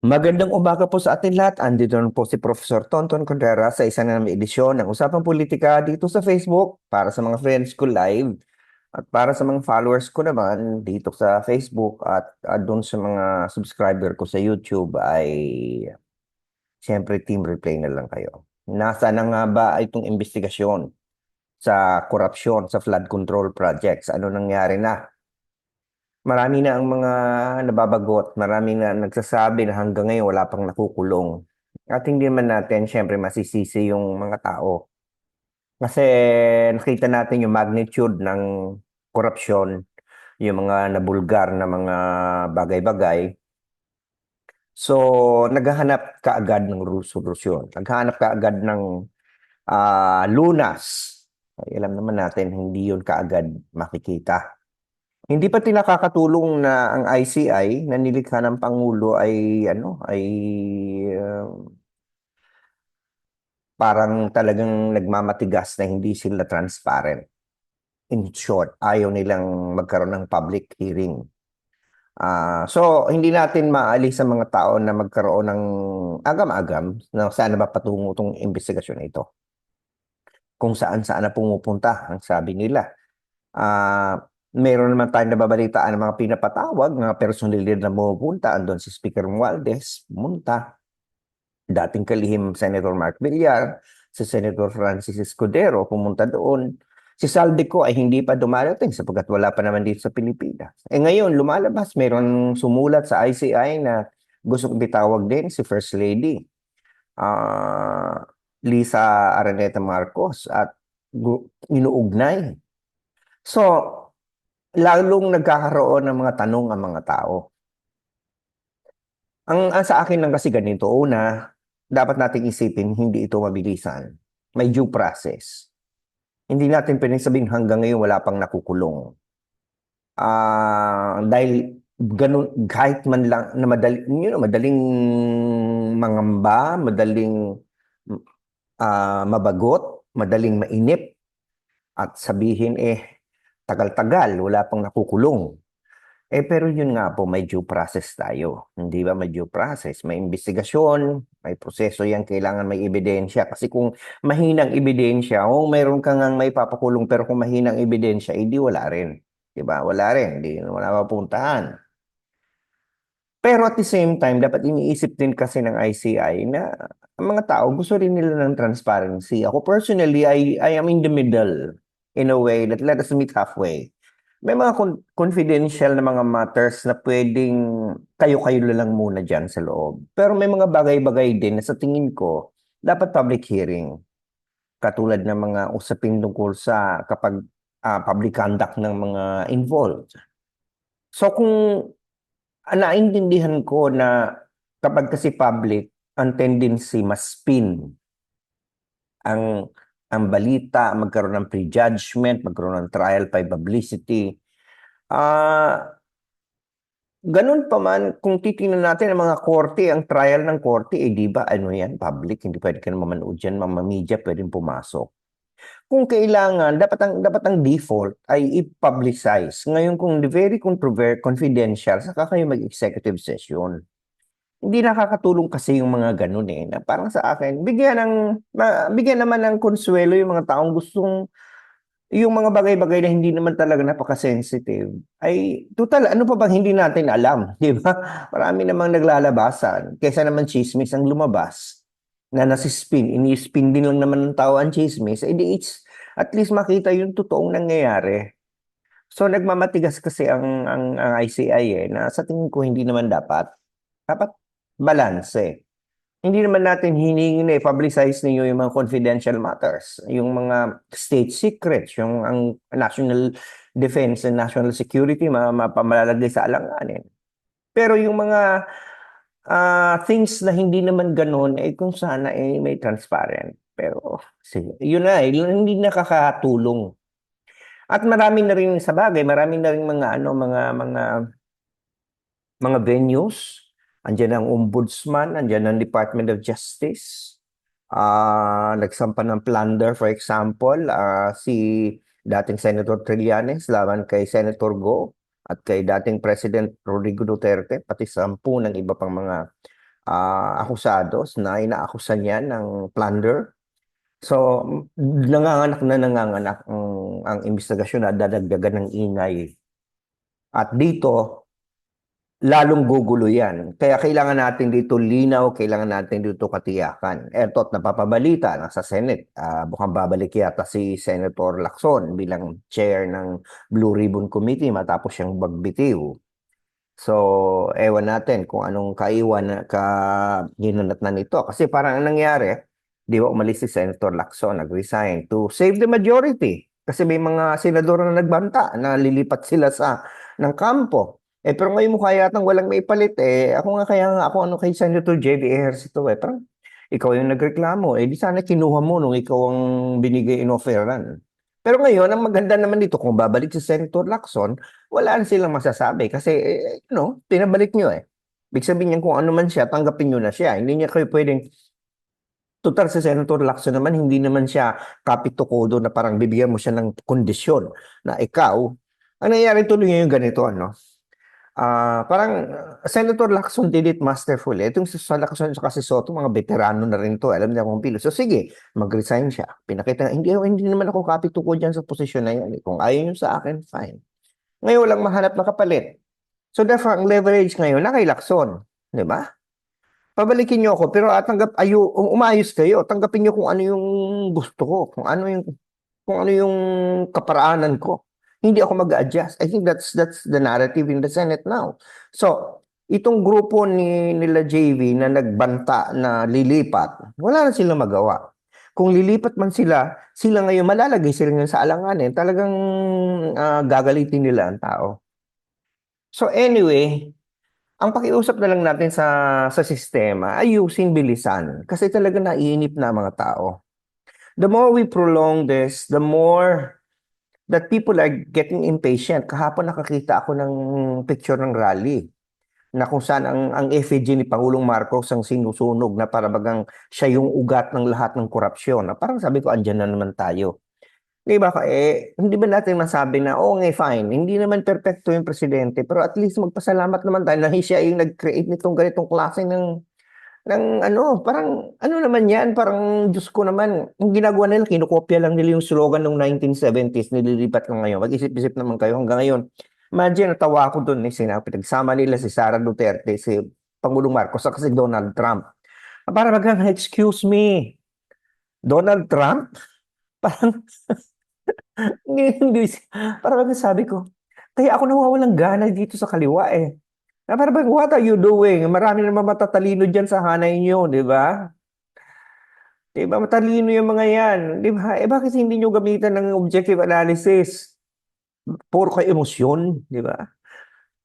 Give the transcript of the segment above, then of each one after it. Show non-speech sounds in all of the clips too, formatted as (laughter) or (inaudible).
Magandang umaga po sa atin lahat. Andito na po si Professor Tonton Contreras sa isa na namang edisyon ng Usapang Politika dito sa Facebook para sa mga friends ko live at para sa mga followers ko naman dito sa Facebook at uh, doon sa mga subscriber ko sa YouTube ay siyempre team replay na lang kayo. Nasa na nga ba itong investigasyon sa korupsyon sa flood control projects? Ano nangyari na? Marami na ang mga nababagot, marami na nagsasabi na hanggang ngayon wala pang nakukulong. At hindi naman natin syempre masisisi yung mga tao. Kasi nakita natin yung magnitude ng korupsyon, yung mga nabulgar na mga bagay-bagay. So, naghahanap kaagad ng solusyon. Naghahanap kaagad ng ah, lunas. Ay, alam naman natin, hindi yun kaagad makikita. Hindi pa tinakakatulong na ang ICI na nilikha ng Pangulo ay ano ay uh, parang talagang nagmamatigas na hindi sila transparent. In short, ayaw nilang magkaroon ng public hearing. Uh, so, hindi natin maalis sa mga tao na magkaroon ng agam-agam na saan ba patungo itong investigasyon na ito. Kung saan-saan na pumupunta, ang sabi nila. Uh, meron naman tayong nababalitaan ng mga pinapatawag, mga personalidad na pumupunta. Andun si Speaker Mualdez, pumunta. Dating kalihim Senator Mark Villar, si Senator Francis Escudero, pumunta doon. Si Saldico ay hindi pa dumarating sapagkat wala pa naman dito sa Pilipinas. Eh ngayon, lumalabas, meron sumulat sa ICI na gusto kong bitawag din si First Lady uh, Lisa Araneta Marcos at inuugnay. So, lalong nagkakaroon ng mga tanong ang mga tao. Ang, ang sa akin lang kasi ganito, una, dapat nating isipin, hindi ito mabilisan. May due process. Hindi natin pwedeng sabihin hanggang ngayon wala pang nakukulong. Uh, dahil ganun, kahit man lang na madali, you know, madaling mangamba, madaling uh, mabagot, madaling mainip, at sabihin eh, tagal-tagal, wala pang nakukulong. Eh pero yun nga po, may due process tayo. Hindi ba may due process? May investigasyon, may proseso yan, kailangan may ebidensya. Kasi kung mahinang ebidensya, o mayroon ka nga may papakulong, pero kung mahinang ebidensya, hindi wala rin. Di ba? Wala rin. Hindi wala mapuntahan. Pero at the same time, dapat iniisip din kasi ng ICI na ang mga tao gusto rin nila ng transparency. Ako personally, I, I am in the middle in a way that let us meet halfway may mga con- confidential na mga matters na pwedeng kayo-kayo lang muna dyan sa loob. Pero may mga bagay-bagay din na sa tingin ko, dapat public hearing. Katulad ng mga usapin tungkol sa kapag uh, public conduct ng mga involved. So kung uh, naintindihan ko na kapag kasi public, ang tendency mas spin ang ang balita, magkaroon ng prejudgment, magkaroon ng trial by publicity. Ah, uh, ganun pa man, kung titingnan natin ang mga korte, ang trial ng korte, eh di ba, ano yan, public, hindi pwede ka naman manood dyan, mga media pwedeng pumasok. Kung kailangan, dapat ang, dapat ang default ay i-publicize. Ngayon, kung very confidential, saka kayo mag-executive session hindi nakakatulong kasi yung mga ganun eh. Na parang sa akin, bigyan ng, ma, bigyan naman ng konsuelo yung mga taong gustong yung mga bagay-bagay na hindi naman talaga napaka-sensitive, ay total, ano pa bang hindi natin alam, (laughs) di ba? Marami namang naglalabasan, kaysa naman chismis ang lumabas na nasispin, ini-spin din lang naman ng tao ang chismis, edi it's at least makita yung totoong nangyayari. So nagmamatigas kasi ang, ang, ang ICI eh, na sa tingin ko hindi naman dapat. Dapat balanse. Hindi naman natin hiningi na i-publicize ninyo yung mga confidential matters, yung mga state secrets, yung ang national defense and national security, mapamalalagay sa alanganin. Pero yung mga uh, things na hindi naman ganun, eh kung sana eh, may transparent. Pero sige, yun na, eh, hindi nakakatulong. At marami na rin sa bagay, marami na rin mga ano, mga mga mga venues Andiyan ang ombudsman, andiyan ang Department of Justice. Uh, nagsampa ng plunder, for example, uh, si dating Senator Trillanes laban kay Senator Go at kay dating President Rodrigo Duterte, pati sampu ng iba pang mga ah, akusados na inaakusan niya ng plunder. So, nanganganak na nanganganak ang, ang investigasyon na dadagdagan ng ingay. At dito, lalong gugulo yan. Kaya kailangan natin dito linaw, kailangan natin dito katiyakan. Eto, at napapabalita na sa Senate, ah, mukhang babalik yata si Senator Lacson bilang chair ng Blue Ribbon Committee matapos siyang magbitiw. So, ewan natin kung anong kaiwan, ka ginanat na nito. Kasi parang ang nangyari, di ba umalis si Senator Lacson, nag-resign to save the majority. Kasi may mga senador na nagbanta na lilipat sila sa ng kampo. Eh, pero ngayon mukha yatang walang may palit eh. Ako nga kaya nga ako ano kay Senator J.D. Ejercito eh. Parang ikaw yung nagreklamo. Eh, di sana kinuha mo nung ikaw ang binigay in-offeran. Pero ngayon, ang maganda naman dito, kung babalik si Senator Lacson, wala na silang masasabi. Kasi, eh, you know, pinabalik nyo eh. Ibig sabihin niya kung ano man siya, tanggapin nyo na siya. Hindi niya kayo pwedeng Total si Senator Lacson naman, hindi naman siya kapitukodo na parang bibigyan mo siya ng kondisyon na ikaw, ang nangyayari tuloy ngayon ganito, ano? Ah, parang uh, Senator Lacson did it masterfully. Itong si Lacson at si Soto, mga veterano na rin to. Alam niya kung pilo. So sige, mag-resign siya. Pinakita, hindi, hindi naman ako kapituko dyan sa posisyon na yan. Kung ayaw niyo sa akin, fine. Ngayon lang mahanap na kapalit. So therefore, ang leverage ngayon na kay Lacson. Di ba? Pabalikin niyo ako, pero at tanggap, ayo, um- umayos kayo. Tanggapin niyo kung ano yung gusto ko. Kung ano yung, kung ano yung kaparaanan ko. Hindi ako mag-adjust. I think that's that's the narrative in the Senate now. So, itong grupo ni nila JV na nagbanta na lilipat, wala na silang magawa. Kung lilipat man sila, sila ngayon malalagay sila ngayon sa alanganin, talagang ah, gagalitin nila ang tao. So anyway, ang pakiusap na lang natin sa sa sistema, ayusin bilisan kasi talaga naiinip na mga tao. The more we prolong this, the more that people are getting impatient. Kahapon nakakita ako ng picture ng rally na kung saan ang, ang effigy ni Pangulong Marcos ang sinusunog na para bagang siya yung ugat ng lahat ng korupsyon. Na parang sabi ko, andyan na naman tayo. Di ba? Eh, hindi ba natin masabi na, oh, nga, fine, hindi naman perfecto yung presidente, pero at least magpasalamat naman tayo na siya yung nag-create nitong ganitong klase ng ng ano, parang ano naman yan, parang Diyos ko naman, yung ginagawa nila, kinukopya lang nila yung slogan ng 1970s, nililipat lang ngayon. Mag-isip-isip naman kayo hanggang ngayon. Imagine, natawa ako doon, eh, sinabi, pinagsama nila si Sara Duterte, si Pangulong Marcos, at si Donald Trump. Ah, Para bagang, excuse me, Donald Trump? (laughs) Parang, (laughs) hindi, hindi, parang sabi ko, kaya ako nawawalang gana dito sa kaliwa eh. Na parang bang, what are you doing? Marami naman matatalino dyan sa hanay nyo, di ba? Di ba? Matalino yung mga yan. Di ba? Eh, bakit hindi nyo gamitan ng objective analysis? Puro kayo emosyon, di ba?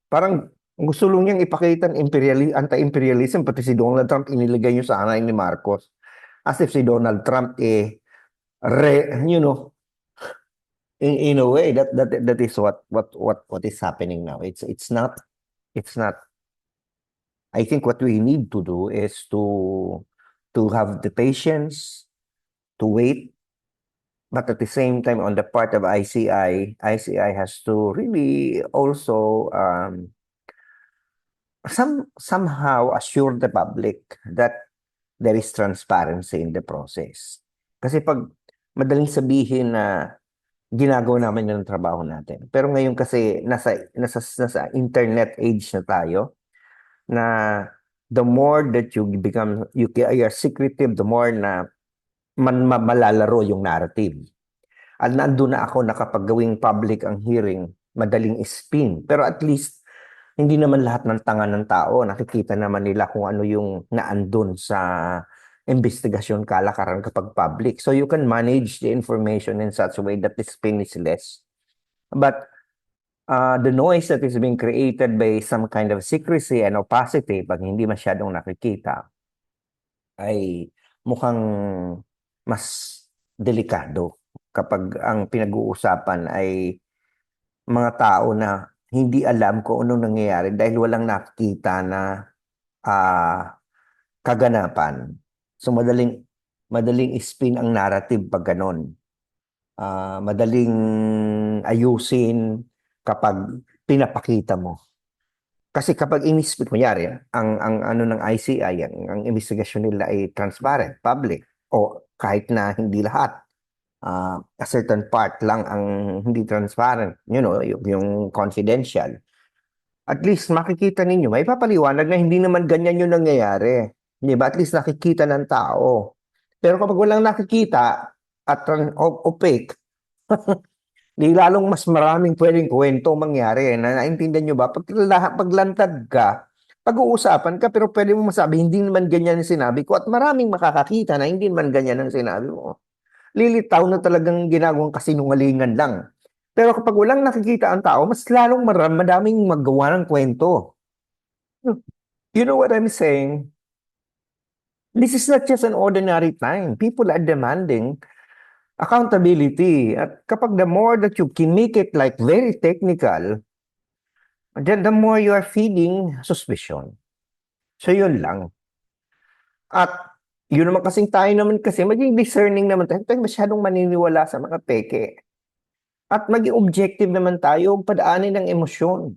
Parang gusto lang niyang ipakita ng imperiali, anti-imperialism, pati si Donald Trump inilagay nyo sa hanay ni Marcos. As if si Donald Trump eh, re, you know, in, in a way, that, that, that is what, what, what, what is happening now. It's, it's not it's not I think what we need to do is to to have the patience to wait but at the same time on the part of ICI ICI has to really also um some somehow assure the public that there is transparency in the process. Kasi pag madaling sabihin na ginagawa namin yung trabaho natin. Pero ngayon kasi nasa nasa nasa internet age na tayo na the more that you become you are secretive the more na man ma- malalaro yung narrative. At nandun na ako nakapaggawing public ang hearing, madaling spin. Pero at least hindi naman lahat ng tanga ng tao nakikita naman nila kung ano yung naandun sa investigasyon kalakaran kapag public. So you can manage the information in such a way that the spin less. But uh, the noise that is being created by some kind of secrecy and opacity pag hindi masyadong nakikita ay mukhang mas delikado kapag ang pinag-uusapan ay mga tao na hindi alam kung anong nangyayari dahil walang nakikita na ah, kaganapan. So madaling madaling spin ang narrative pag ganon. Ah, madaling ayusin kapag pinapakita mo. Kasi kapag inis, kunyari, ang, ang ano ng ICI, ang, ang investigasyon nila ay transparent, public, o kahit na hindi lahat, ah, a certain part lang ang hindi transparent, you know, yung, yung confidential. At least makikita ninyo, may papaliwanag na hindi naman ganyan yung nangyayari. Di ba? At least nakikita ng tao. Pero kapag walang nakikita at opaque, (laughs) di lalong mas maraming pwedeng kwento mangyari. Na naintindihan nyo ba? Pag paglantad ka, pag-uusapan ka, pero pwede mo masabi, hindi naman ganyan ang sinabi ko. At maraming makakakita na hindi naman ganyan ang sinabi mo. Lilitaw na talagang ginagawang kasinungalingan lang. Pero kapag walang nakikita ang tao, mas lalong maram, madaming magawa ng kwento. You know what I'm saying? This is not just an ordinary time. People are demanding accountability. At kapag the more that you can make it like very technical, then the more you are feeding suspicion. So yun lang. At yun naman kasing tayo naman kasi maging discerning naman tayo. Tayo masyadong maniniwala sa mga peke. At maging objective naman tayo, padaanin ng emosyon.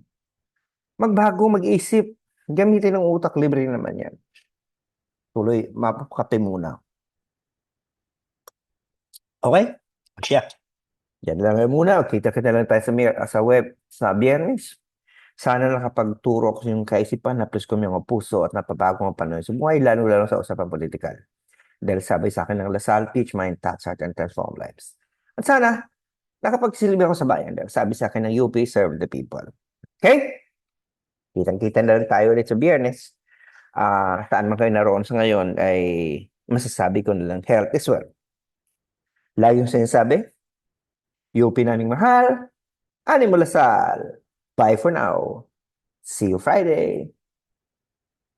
Magbago, mag-isip. Gamitin ng utak, libre naman yan. Tuloy, mapakape muna. Okay? Siya. Yan lang muna. Kita-kita lang tayo sa, sa web sa biyernes. Sana nakapagturo ko yung kaisipan na plus ko yung puso at napabago ang panahon sa buhay, lalo-lalo sa usapang politikal. Dahil sabi sa akin ng Lasal, teach mind, touch heart, and transform lives. At sana, nakapagsilbi ako sa bayan dahil sabi sa akin ng UP, serve the people. Okay? Kitang-kita na lang tayo ulit sa biyernes. Ah, saan man kayo naroon sa ngayon ay masasabi ko na lang health is well. Lagi yung sinasabi, UP naming mahal, Ani mo Lasal. Bye for now. See you Friday.